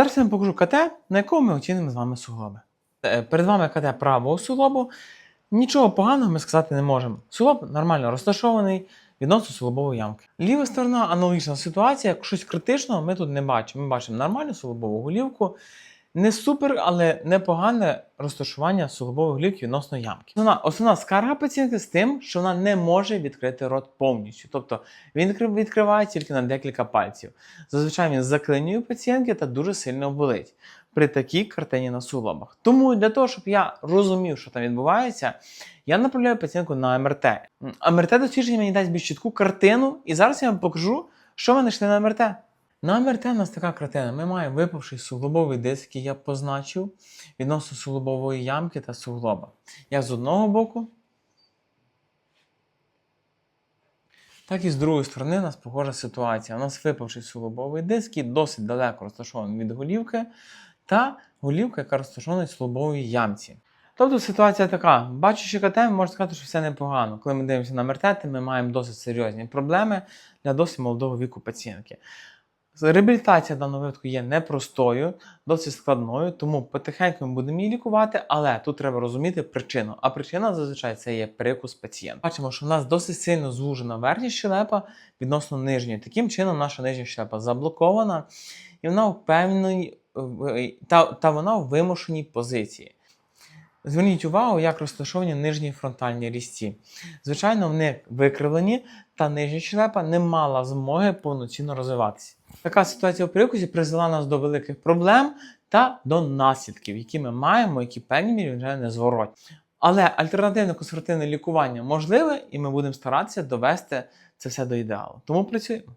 Зараз я вам покажу КТ, на якому ми оцінимо з вами суглоби. Е, Перед вами КТ правого суглобу. Нічого поганого ми сказати не можемо. Суглоб нормально розташований відносно суглобової ямки. Ліва сторона аналогічна ситуація, як щось критичного ми тут не бачимо. Ми бачимо нормальну суглобову голівку. Не супер, але непогане розташування суглобової голівки відносно ямки. Вона основна скарга пацієнтки з тим, що вона не може відкрити рот повністю. Тобто він відкриває тільки на декілька пальців. Зазвичай він заклинює пацієнтки та дуже сильно болить при такій картині на суглобах. Тому для того, щоб я розумів, що там відбувається, я направляю пацієнтку на МРТ. МРТ дослідження мені дасть більш чітку картину, і зараз я вам покажу, що ми знайшли на МРТ. На МРТ у нас така картина. Ми маємо випавший суглобовий диск, який я позначив відносно суглобової ямки та суглоба. Як з одного боку, так і з другої сторони у нас похожа ситуація. У нас випавший суглобовий диск, який досить далеко розташований від голівки, та голівка, яка розташована в суглобовій ямці. Тобто ситуація така: бачучи КТ, можна сказати, що все непогано. Коли ми дивимося на МРТ, ми маємо досить серйозні проблеми для досить молодого віку пацієнтки. Реабілітація в даному випадку є непростою, досить складною, тому потихеньку ми будемо її лікувати, але тут треба розуміти причину. А причина зазвичай це є перекус пацієнта. Бачимо, що в нас досить сильно звужена верхня щелепа відносно нижньої. Таким чином, наша нижня щелепа заблокована, і вона в певній та, та вона в вимушеній позиції. Зверніть увагу, як розташовані нижні фронтальні різці. Звичайно, вони викривлені, та нижня щелепа не мала змоги повноцінно розвиватися. Така ситуація в перекусі призвела нас до великих проблем та до наслідків, які ми маємо, які в певній мірі вже незворотні. Але альтернативне консервативне лікування можливе, і ми будемо старатися довести це все до ідеалу. Тому працюємо.